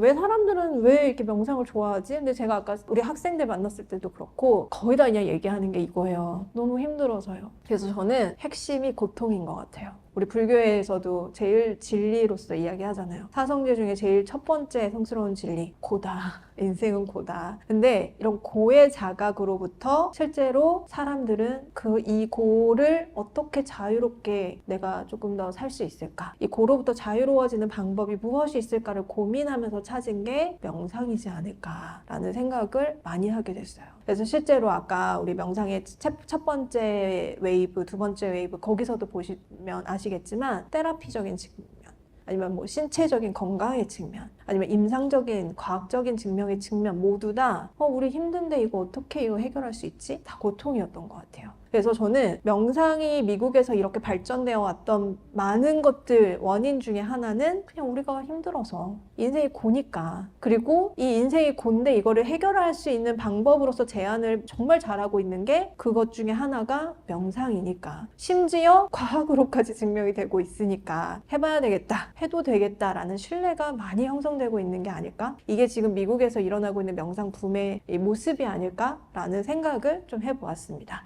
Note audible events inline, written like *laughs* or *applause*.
왜 사람들은 왜 이렇게 명상을 좋아하지? 근데 제가 아까 우리 학생들 만났을 때도 그렇고 거의 다 그냥 얘기하는 게 이거예요. 너무 힘들어서요. 그래서 저는 핵심이 고통인 것 같아요. 우리 불교에서도 제일 진리로서 이야기하잖아요. 사성제 중에 제일 첫 번째 성스러운 진리, 고다. *laughs* 인생은 고다. 근데 이런 고의 자각으로부터 실제로 사람들은 그 이 고를 어떻게 자유롭게 내가 조금 더 살 수 있을까? 이 고로부터 자유로워지는 방법이 무엇이 있을까를 고민하면서 찾은 게 명상이지 않을까라는 생각을 많이 하게 됐어요. 그래서 실제로 아까 우리 명상의 첫, 첫 번째 웨이브, 두 번째 웨이브 거기서도 보시면 아시겠지만 테라피적인 측면 아니면 뭐 신체적인 건강의 측면, 아니면 임상적인 과학적인 증명의 측면 모두 다 어, 우리 힘든데 이거 어떻게 이거 해결할 수 있지? 다 고통이었던 것 같아요. 그래서 저는 명상이 미국에서 이렇게 발전되어 왔던 많은 것들 원인 중에 하나는 그냥 우리가 힘들어서 인생이 고니까. 그리고 이 인생이 곤데 이거를 해결할 수 있는 방법으로서 제안을 정말 잘하고 있는 게 그것 중에 하나가 명상이니까. 심지어 과학으로까지 증명이 되고 있으니까 해봐야 되겠다 해도 되겠다라는 신뢰가 많이 형성되고 있는 게 아닐까? 이게 지금 미국에서 일어나고 있는 명상 붐의 이 모습이 아닐까라는 생각을 좀 해보았습니다